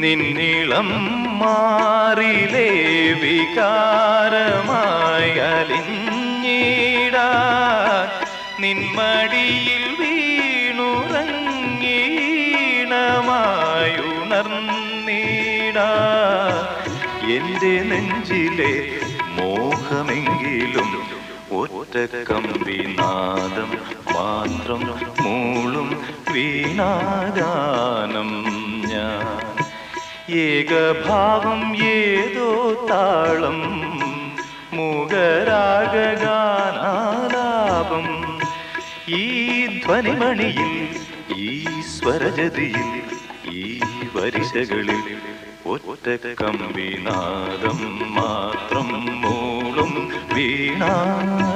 നിന്നിളം മാറിലേ വികാരമായി അലിഞ്ഞിടാൻ നിന്മടിയിൽ വീണുറങ്ങീണമായുണർന്നീടാ എന്റെ നെഞ്ചിലെ മോഹമെങ്കിലും ഒറ്റ കമ്പി നാദം മാത്രം മൂളും ഞാൻ ഏകഭാവം ഏതോ താളം മുഖരാഗാനാലാപം ഈ ധ്വനിമണിയിൽ ഈ സ്വരജതിയിൽ ഈ വരിശകളിൽ ഒറ്റ കമ്പിനാദം മാത്രം മൂളും വീണാഗാനം